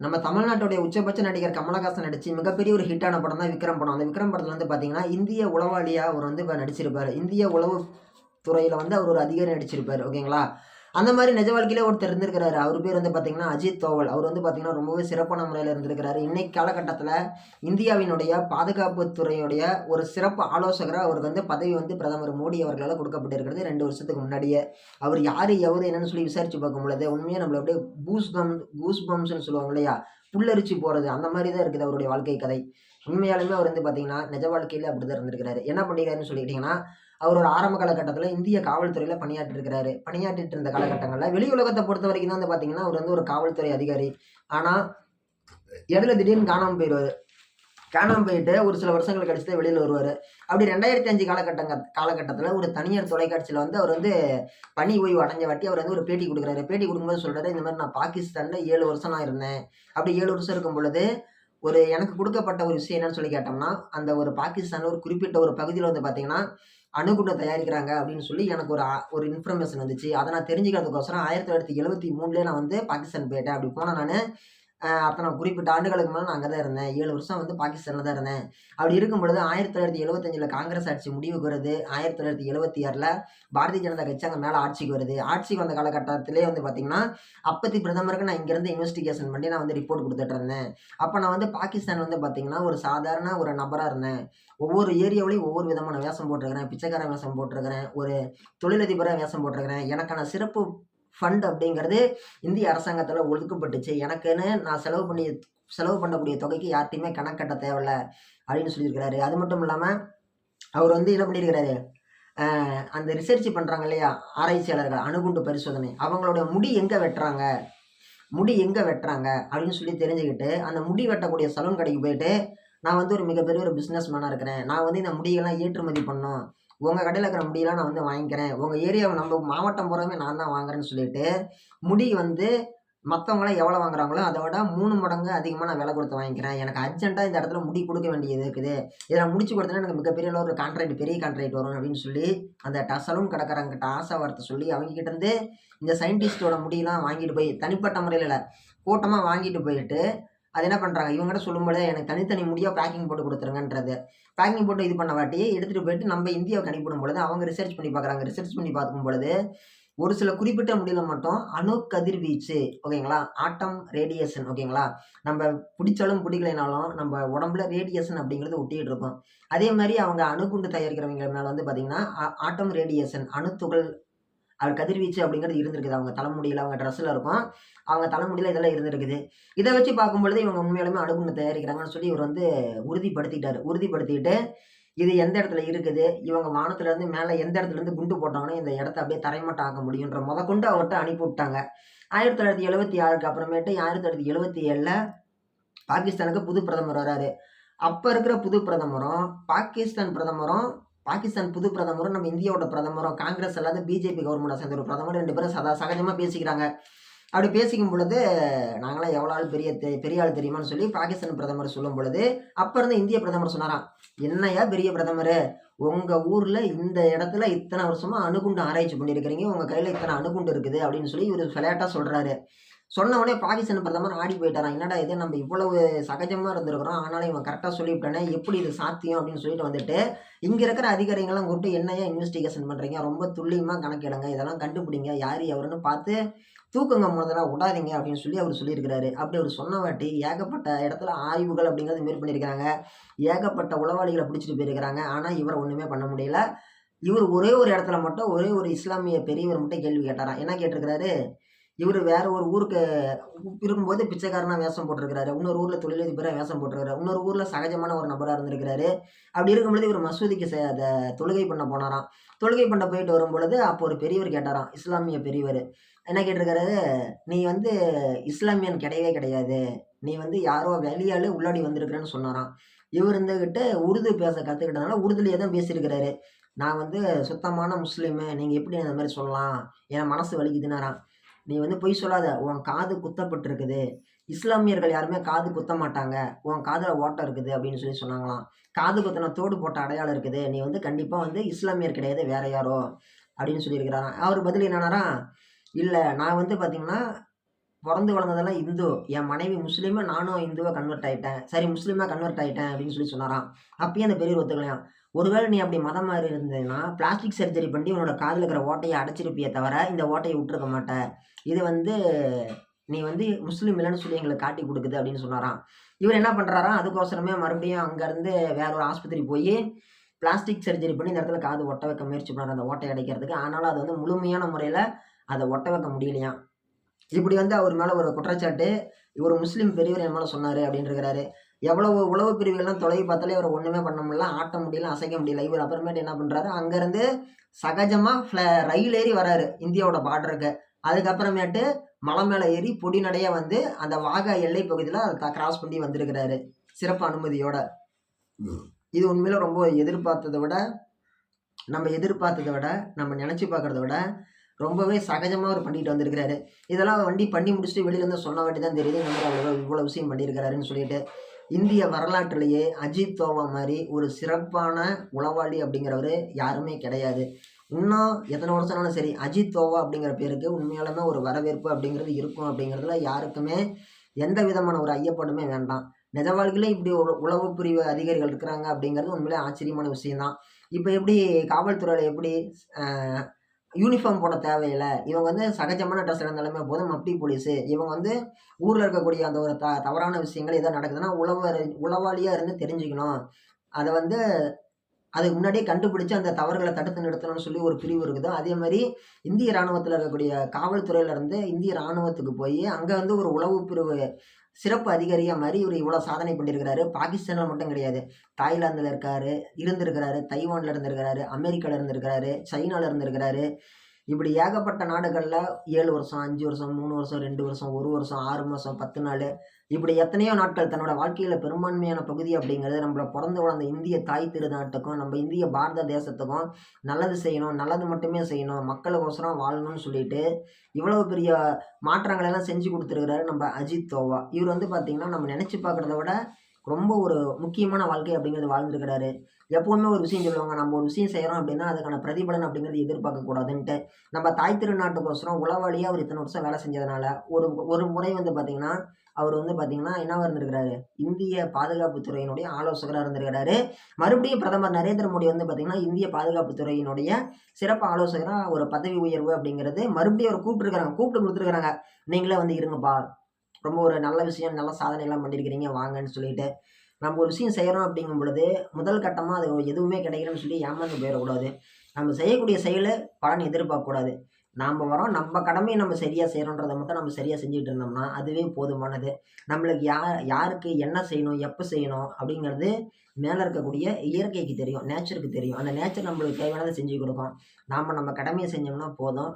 நம்ம தமிழ்நாட்டுடைய உச்சபட்ச நடிகர் கமலஹாசன் நடித்து மிகப்பெரிய ஒரு ஹிட்டான படம் தான் விக்ரம் படம். அந்த விக்ரம் படத்தில் வந்து பார்த்தீங்கன்னா இந்திய உளவாளியாக அவர் வந்து இப்போ நடிச்சிருப்பார். இந்திய உளவு துறையில் வந்து அவர் ஒரு அதிகாரி நடிச்சிருப்பார் ஓகேங்களா அந்த மாதிரி நிஜ வாழ்க்கையிலே ஒருத்தர் இருந்திருக்கிறாரு. அவர் பேர் வந்து பார்த்தீங்கன்னா அஜித் தோவல். அவர் வந்து பார்த்தீங்கன்னா ரொம்பவே சிறப்பான முறையில் இருந்திருக்கிறாரு. இன்னைக்கு காலகட்டத்தில் இந்தியாவினுடைய பாதுகாப்பு துறையுடைய ஒரு சிறப்பு ஆலோசகராக அவருக்கு வந்து பதவி வந்து பிரதமர் மோடி அவர்களால் கொடுக்கப்பட்டிருக்கிறது ரெண்டு வருஷத்துக்கு முன்னாடியே. அவர் யார் எவர் என்னன்னு சொல்லி விசாரிச்சு பார்க்கும் பொழுது உண்மையாக நம்மளை அப்படியே பூஸ் பம் கூஸ் பம்ஸ்ன்னு சொல்லுவாங்க இல்லையா? புல்லரிச்சு போகிறது அந்த மாதிரி தான் இருக்குது அவருடைய வாழ்க்கை கதை. உண்மையாலுமே அவர் வந்து பார்த்தீங்கன்னா நிஜ வாழ்க்கையில் அப்படி தான் இருந்திருக்கிறாரு. என்ன பண்ணிக்கிறாருன்னு சொல்லிக்கிட்டிங்கன்னா அவர் ஒரு ஆரம்ப காலகட்டத்தில் இந்திய காவல்துறையில் பணியாற்றிருக்கிறாரு. பணியாற்றிட்டு இருந்த காலகட்டங்களில் வெளி உலகத்தை பொறுத்த வரைக்கும் தான் வந்து பார்த்தீங்கன்னா அவர் வந்து ஒரு காவல்துறை அதிகாரி. ஆனால் இடையில திடீர்னு காணாமல் போயிடுவார் காணாமல் போயிட்டு ஒரு சில வருஷங்கள் கழிச்சு தான் வெளியில் வருவார். அப்படி ரெண்டாயிரத்தி அஞ்சு காலகட்டங்க காலகட்டத்தில் ஒரு தனியார் தொலைக்காட்சியில் வந்து அவர் வந்து பணி ஓய்வு அடைஞ்ச வாட்டி அவர் வந்து ஒரு பேட்டி கொடுக்குறாரு. பேட்டி கொடுக்கும்போது சொல்கிறாரு இந்த மாதிரி நான் பாகிஸ்தானில் ஏழு வருஷம் நான் இருந்தேன். அப்படி ஏழு வருஷம் இருக்கும் பொழுது ஒரு எனக்கு கொடுக்கப்பட்ட ஒரு விஷயம் என்னன்னு சொல்லி கேட்டோம்னா அந்த ஒரு பாகிஸ்தானில் ஒரு குறிப்பிட்ட ஒரு பகுதியில் வந்து பார்த்தீங்கன்னா அணுகுண்டை தயாரிக்கிறாங்க அப்படின்னு சொல்லி எனக்கு ஒரு ஒரு இன்ஃபர்மேஷன் வந்துச்சு. அதை நான் தெரிஞ்சுக்கிறதுக்கோசரம் ஆயிரத்தி தொள்ளாயிரத்தி எழுபத்தி மூணுலேயே நான் வந்து பாகிஸ்தான் போயிட்டேன். அப்படி போனால் நான் அத்தனை குறிப்பிட்ட ஆண்டுகளுக்கு மேலே நான் அங்கே தான் இருந்தேன். ஏழு வருஷம் வந்து பாகிஸ்தானில் தான் இருந்தேன். அப்படி இருக்கும் பொழுது ஆயிரத்தி தொள்ளாயிரத்தி எழுபத்தஞ்சில் காங்கிரஸ் ஆட்சி முடிவுக்கு வருது. ஆயிரத்தி தொள்ளாயிரத்தி எழுபத்தி ஆறில் பாரதிய ஜனதா கட்சி அங்கே மேலே ஆட்சிக்கு வருது. ஆட்சிக்கு வந்த காலகட்டத்திலே வந்து பார்த்திங்கன்னா அப்பத்தி பிரதமருக்கு நான் இங்கேருந்து இன்வெஸ்டிகேஷன் பண்ணி நான் வந்து ரிப்போர்ட் கொடுத்துட்டு இருந்தேன். அப்போ நான் வந்து பாகிஸ்தான் வந்து பார்த்திங்கன்னா ஒரு சாதாரண ஒரு நபராக இருந்தேன். ஒவ்வொரு ஏரியாவிலையும் ஒவ்வொரு விதமான வேஷம் போட்டிருக்கிறேன். பிச்சைக்காரன் வேஷம் போட்டிருக்கிறேன். ஒரு தொழிலதிபராக வேஷம் போட்டிருக்கிறேன். எனக்கான சிறப்பு ஃபண்ட் அப்படிங்கிறது இந்திய அரசாங்கத்தில் ஒதுக்கப்பட்டுச்சு. எனக்குன்னு நான் செலவு பண்ணி செலவு பண்ணக்கூடிய தொகைக்கு யார்ட்டையுமே கணக்கு கட்ட தேவையில்ல அப்படின்னு சொல்லியிருக்கிறாரு. அது மட்டும் இல்லாமல் அவர் வந்து என்ன பண்ணியிருக்கிறாரு? அந்த ரிசர்ச் பண்ணுறாங்க இல்லையா? ஆராய்ச்சியாளர்கள் அணுகுண்டு பரிசோதனை. அவங்களோட முடி எங்கே வெட்டுறாங்க? முடி எங்கே வெட்டுறாங்க? அப்படின்னு சொல்லி தெரிஞ்சுக்கிட்டு அந்த முடி வெட்டக்கூடிய சலூன் கடைக்கு போயிட்டு நான் வந்து ஒரு மிகப்பெரிய ஒரு பிஸ்னஸ் மேனாக இருக்கிறேன். நான் வந்து இந்த முடியெல்லாம் ஏற்றுமதி பண்ணணும். உங்கள் கடையில் இருக்கிற முடியெல்லாம் நான் வந்து வாங்கிக்கிறேன். உங்கள் ஏரியாவை நம்ம மாவட்டம் பூராமே நான் தான் வாங்குறேன்னு சொல்லிட்டு முடி வந்து மற்றவங்களாம் எவ்வளோ வாங்குறாங்களோ அதை விட மூணு மடங்கு அதிகமாக நான் விலை கொடுத்து வாங்கிக்கிறேன். எனக்கு அர்ஜென்ட்டாக இந்த இடத்துல முடி கொடுக்க வேண்டியது இருக்குது. இதை நான் முடிச்சு கொடுத்தேன்னா எனக்கு மிகப்பெரிய அளவு ஒரு கான்ட்ராக்ட் பெரிய கான்ட்ராக்ட் வரும் அப்படின்னு சொல்லி அந்த ட சலூன் கடைக்காரங்கிட்ட ஆசை வரத்தை சொல்லி அவங்க இருந்து இந்த சயின்டிஸ்டோட முடியெல்லாம் வாங்கிட்டு போய் தனிப்பட்ட முறையில் கூட்டமாக வாங்கிட்டு போயிட்டு அது என்ன பண்ணுறாங்க இவங்ககிட்ட சொல்லும்போது எனக்கு தனித்தனி முடியாக பேக்கிங் போட்டு கொடுத்துருங்கன்றது. பேக்கிங் போட்டு இது பண்ண வாட்டி எடுத்துகிட்டு போயிட்டு நம்ம இந்தியாவுக்கு அனுப்பிவிடும் பொழுது அவங்க ரிசர்ச் பண்ணி பார்க்குறாங்க. ரிசர்ச் பண்ணி பார்க்கும் பொழுது ஒரு சில குறிப்பிட்ட முடியல மட்டும் அணு கதிர்வீச்சு ஓகேங்களா ஆட்டம் ரேடியேஷன் ஓகேங்களா நம்ம பிடிச்சாலும் பிடிக்கலைனாலும் நம்ம உடம்புல ரேடியேஷன் அப்படிங்கிறது ஒட்டிகிட்டு இருக்கும். அதே மாதிரி அவங்க அணுகுண்டு தயாரிக்கிறவங்க மேலே வந்து பார்த்தீங்கன்னா ஆட்டம் ரேடியேஷன் அணுத்துகள் அவர் கதிர்வீச்சு அப்படிங்கிறது இருந்திருக்குது. அவங்க தலைமுடியில் அவங்க ட்ரெஸ்ஸில் இருக்கும். அவங்க தலைமுடியில் இதெல்லாம் இருந்திருக்குது. இதை வச்சு பார்க்கும்பொழுது இவங்க உண்மையாலுமே அணுகுண்டு தயாரிக்கிறாங்கன்னு சொல்லி இவர் வந்து உறுதிப்படுத்திட்டார். உறுதிப்படுத்திட்டு இது எந்த இடத்துல இருக்குது? இவங்க வானத்துலேருந்து மேலே எந்த இடத்துலேருந்து குண்டு போட்டாங்கன்னா இந்த இடத்த அப்படியே தரைமட்டம் ஆக்க முடியுன்ற முத கொண்டு அவர்கிட்ட அனுப்பி விட்டாங்க. ஆயிரத்தி தொள்ளாயிரத்தி எழுபத்தி ஆறுக்கு அப்புறமேட்டு ஆயிரத்தி தொள்ளாயிரத்தி எழுபத்தி ஏழில் பாகிஸ்தானுக்கு புது பிரதமர் வராரு. அப்போ இருக்கிற புது பிரதமரும் பாகிஸ்தான் பிரதமரும் பாகிஸ்தான் புது பிரதமரும் நம்ம இந்தியாவோட பிரதமரும் காங்கிரஸ் அல்லாத பிஜேபி கவர்மெண்ட்டை சேர்ந்த ஒரு பிரதமர் ரெண்டு பேரும் சதா சகஜமாக பேசிக்கிறாங்க. அப்படி பேசிக்கும் பொழுது நாங்களாம் எவ்வளோ ஆள் பெரிய தெ- பெரிய ஆள் தெரியுமான்னு சொல்லி பாகிஸ்தான் பிரதமர் சொல்லும் பொழுது அப்போ இருந்து இந்திய பிரதமர் சொன்னாராம் என்னையா பெரிய பிரதமர்? உங்கள் ஊரில் இந்த இடத்துல இத்தனை வருஷமாக அணுகுண்டு ஆராய்ச்சி பண்ணியிருக்கிறீங்க உங்கள் கையில் இத்தனை அணுகுண்டு இருக்குது அப்படின்னு சொல்லி இவர் விளையாட்டாக சொல்கிறாரு சொன்ன உடனே பாகிஸ்தான் பிரதமர் ஆடி போயிட்டாரான் என்னடா இது? நம்ம இவ்வளவு சகஜமாக இருந்திருக்கிறோம். ஆனாலும் இவன் கரெக்டாக சொல்லிவிட்டானே. எப்படி இது சாத்தியம் அப்படின்னு சொல்லிட்டு வந்துட்டு இங்கே இருக்கிற அதிகாரிகள்லாம் கூப்பிட்டு என்னையா இன்வெஸ்டிகேஷன் பண்ணுறீங்க ரொம்ப துல்லியமாக கணக்கிடுங்க. இதெல்லாம் கண்டுபிடிங்க. யார் எவருன்னு பார்த்து தூக்கங்க முதல்ல விடாதீங்க அப்படின்னு சொல்லி அவர் சொல்லியிருக்கிறாரு. அப்படி அவர் சொன்ன வாட்டி ஏகப்பட்ட இடத்துல ஆய்வுகள் அப்படிங்கிறது மாரி பண்ணியிருக்காங்க ஏகப்பட்ட உளவாளிகளை பிடிச்சிட்டு போயிருக்கிறாங்க. ஆனால் இவரை ஒன்றுமே பண்ண முடியல. இவர் ஒரே ஒரு இடத்துல மட்டும் ஒரே ஒரு இஸ்லாமிய பெரியவர் மட்டும் கேள்வி கேட்டாராம். என்ன கேட்டிருக்கிறாரு? இவர் வேற ஒரு ஊருக்கு இருக்கும்போது பிச்சைக்காரனாக வேஷம் போட்டிருக்கிறாரு. இன்னொரு ஊரில் தொழிலதிபராக வேஷம் போட்டிருக்கிறாரு. இன்னொரு ஊரில் சகஜமான ஒரு நபராக இருந்திருக்கிறாரு. அப்படி இருக்கும்பொழுது இவர் மசூதிக்கு செ- அதை தொழுகை பண்ண போனாராம். தொழுகை பண்ண போயிட்டு வரும்பொழுது அப்போ ஒரு பெரியவர் கேட்டாராம். இஸ்லாமிய பெரியவர் என்ன கேட்டிருக்காரு? நீ வந்து இஸ்லாமியன் கிடையவே கிடையாது. நீ வந்து யாரோ வெளியால் உள்ளாடி வந்திருக்கிறேன்னு சொன்னாராம். இவர் இருந்துக்கிட்டு உருது பேச கற்றுக்கிட்டதுனால உருதுலேயே தான் பேசியிருக்கிறாரு. நான் வந்து சுத்தமான முஸ்லீமு. நீங்கள் எப்படி அந்த மாதிரி சொல்லலாம்? என் மனசு வலிக்குதுனாராம் நீ வந்து பொய் சொல்லாத. உன் காது குத்தப்பட்டிருக்குது. இஸ்லாமியர்கள் யாருமே காது குத்த மாட்டாங்க. உன் காதில் ஓட்டம் இருக்குது அப்படின்னு சொல்லி சொன்னாங்களாம். காது குத்தின தோடு போட்ட அடையாளம் இருக்குது. நீ வந்து கண்டிப்பாக வந்து இஸ்லாமியர் கிடையாது வேற யாரோ அப்படின்னு சொல்லியிருக்கிறாராம். அவர் பதில் என்னன்னாரா? இல்லை நான் வந்து பார்த்தீங்கன்னா பிறந்து வளர்ந்ததெல்லாம் இந்து. என் மனைவி முஸ்லீமு நானும் இந்துவாக கன்வெர்ட் ஆகிட்டேன் சரி முஸ்லீமாக கன்வெர்ட் ஆகிட்டேன் அப்படின்னு சொல்லி சொன்னாராம். அப்பயே அந்த பெரியவர் ஒத்துக்கலையாம். ஒருவேளை நீ அப்படி மதம் மாதிரி இருந்ததுன்னா பிளாஸ்டிக் சர்ஜரி பண்ணி உன்னோட காதில் இருக்கிற ஓட்டையை அடைச்சிருப்பியே தவிர இந்த ஓட்டையை விட்டுருக்க மாட்ட. இது வந்து நீ வந்து முஸ்லீம் இல்லைன்னு சொல்லி எங்களுக்கு காட்டி கொடுக்குது அப்படின்னு சொன்னாராம். இவர் என்ன பண்ணுறாராம் அதுக்கோசரமே மறுபடியும் அங்கேருந்து வேற ஒரு ஆஸ்பத்திரி போய் பிளாஸ்டிக் சர்ஜரி பண்ணி இந்த இடத்துல காது ஒட்ட வைக்க முயற்சி பண்ணார். அந்த ஓட்டை அடைக்கிறதுக்கு ஆனாலும் அது வந்து முழுமையான முறையில் அதை ஒட்ட வைக்க முடியலையாம். இப்படி வந்து அவர் மேலே ஒரு குற்றச்சாட்டு இவர் முஸ்லீம் பெரியவர் என் மேலே சொன்னார் அப்படின்னு இருக்கிறாரு எவ்வளவு உளவு பிரிவுகள்லாம் தொலைவி பார்த்தாலே இவர் ஒன்றுமே பண்ண முடியல ஆட்ட முடியல அசைக்க முடியல. இவர் அப்புறமேட்டு என்ன பண்ணுறாரு அங்கேருந்து சகஜமாக ஃப்ள ரயில் ஏறி வராரு இந்தியாவோட பார்டருக்கு அதுக்கப்புறமேட்டு மலை மேலே ஏறி பொடி நடைய வந்து அந்த வாகா எல்லை பகுதியில் அதை கிராஸ் பண்ணி வந்திருக்கிறாரு. சிறப்பு அனுமதியோட. இது உண்மையில ரொம்ப எதிர்பார்த்ததை விட நம்ம எதிர்பார்த்ததை விட நம்ம நினச்சி பார்க்கறத விட ரொம்பவே சகஜமாக அவர் பண்ணிட்டு வந்திருக்கிறாரு. இதெல்லாம் வண்டி பண்ணி முடிச்சுட்டு வெளியில இருந்து சொன்ன வாட்டி தான் தெரியுது மாதிரி அவ்வளோ இவ்வளோ விஷயம் பண்ணியிருக்கிறாருன்னு சொல்லிட்டு. இந்திய வரலாற்றிலேயே அஜித் தோவா மாதிரி ஒரு சிறப்பான உளவாளி அப்படிங்கிறவர் யாருமே கிடையாது. இன்னும் எத்தனை வருஷம்னாலும் சரி அஜித் தோவா அப்படிங்கிற பேருக்கு உண்மையாலுமே ஒரு வரவேற்பு அப்படிங்கிறது இருக்கும் அப்படிங்கிறதுல யாருக்குமே எந்த விதமான ஒரு ஐயப்பாடுமே வேண்டாம். நிஜ வாழ்க்கையில இப்படி ஒரு உளவு பிரிவு அதிகாரிகள் இருக்கிறாங்க அப்படிங்கிறது உண்மையிலே ஆச்சரியமான விஷயம்தான். இப்போ எப்படி காவல்துறையில் எப்படி யூனிஃபார்ம் போட தேவையில்லை. இவங்க வந்து சகஜமான ட்ரெஸ் இருந்தாலுமே போதும். மப்டி போலீஸு இவங்க வந்து ஊரில் இருக்கக்கூடிய அந்த ஒரு த தவறான விஷயங்கள் எதாவது நடக்குதுன்னா உளவு உளவாளியாக இருந்து தெரிஞ்சுக்கணும். அதை வந்து அதுக்கு முன்னாடியே கண்டுபிடிச்சு அந்த தவறுகளை தடுத்து நிறுத்தணும்னு சொல்லி ஒரு பிரிவு இருக்குது. அதே மாதிரி இந்திய இராணுவத்தில் இருக்கக்கூடிய காவல்துறையிலேருந்து இந்திய இராணுவத்துக்கு போய் அங்கே வந்து ஒரு உளவு பிரிவு சிறப்பு அதிகாரியாக மாதிரி இவர் இவ்வளோ சாதனை பண்ணியிருக்கிறாரு பாகிஸ்தானில் மட்டும் கிடையாது. தாய்லாந்தில் இருக்காரு இருந்திருக்கிறாரு தைவானில் இருந்திருக்கிறாரு அமெரிக்காவில் இருந்திருக்கிறாரு சைனாவில் இருந்திருக்கிறாரு. இப்படி ஏகப்பட்ட நாடுகளில் ஏழு வருஷம் அஞ்சு வருஷம் மூணு வருஷம் ரெண்டு வருஷம் ஒரு வருஷம் ஆறு மாதம் பத்து நாள் இப்படி எத்தனையோ நாட்கள் தன்னோட வாழ்க்கையில் பெரும்பான்மையான பகுதி அப்படிங்கிறது நம்மள பிறந்து வளர்ந்த இந்திய தாய் திருநாட்டுக்கும் நம்ம இந்திய பாரத தேசத்துக்கும் நல்லது செய்யணும் நல்லது மட்டுமே செய்யணும் மக்களுக்கோசரம் வாழணும்னு சொல்லிட்டு இவ்வளவு பெரிய மாற்றங்களெல்லாம் செஞ்சு கொடுத்துருக்கிறாரு நம்ம அஜித் தோவா. இவர் வந்து பார்த்திங்கன்னா நம்ம நினச்சி பார்க்குறத விட ரொம்ப ஒரு முக்கியமான வாழ்க்கை அப்படிங்கிறது வாழ்ந்துருக்கிறாரு. எப்போவுமே ஒரு விஷயம் சொல்லுவாங்க நம்ம ஒரு விஷயம் செய்கிறோம் அப்படின்னா அதுக்கான பிரதிபலன் அப்படிங்கிறது எதிர்பார்க்கக்கூடாதுன்ட்டு. நம்ம தாய் திருநாட்டுக்கோசரம் உளவாளியாக அவர் இத்தனை வருஷம் வேலை செஞ்சதுனால ஒரு ஒரு முறை வந்து பார்த்திங்கன்னா அவர் வந்து பார்த்திங்கன்னா என்னவா இருந்திருக்கிறாரு? இந்திய பாதுகாப்பு துறையினுடைய ஆலோசகராக இருந்திருக்கிறாரு. மறுபடியும் பிரதமர் நரேந்திர மோடி வந்து பார்த்திங்கன்னா இந்திய பாதுகாப்பு துறையினுடைய சிறப்பு ஆலோசகராக ஒரு பதவி உயர்வு அப்படிங்கிறது மறுபடியும் அவர் கூப்பிட்டுருக்காங்க கூப்பிட்டு கொடுத்துருக்குறாங்க. நீங்களே வந்து இருங்கப்பா. ரொம்ப ஒரு நல்ல விஷயம் நல்ல சாதனைலாம் பண்ணியிருக்கிறீங்க வாங்கன்னு சொல்லிட்டு. நம்ம ஒரு விஷயம் செய்கிறோம் அப்படிங்கும் பொழுது முதல் கட்டமாக அது எதுவுமே கிடைக்கலன்னு சொல்லி ஏமாந்து போயிடக்கூடாது. நம்ம செய்யக்கூடிய செயலை பலன் எதிர்பார்க்கக்கூடாது. நாம் வரோம் நம்ம கடமையை நம்ம சரியாக செய்கிறோன்றதை மட்டும் நம்ம சரியாக செஞ்சுட்டு இருந்தோம்னா அதுவே போதுமானது. நம்மளுக்கு யார் யாருக்கு என்ன செய்யணும் எப்போ செய்யணும் அப்படிங்கிறது மேலே இருக்கக்கூடிய இயற்கைக்கு தெரியும் நேச்சருக்கு தெரியும். அந்த நேச்சர் நம்மளுக்கு தேவையானதை செஞ்சு கொடுக்கும். நாம் நம்ம கடமையை செஞ்சோம்னா போதும்.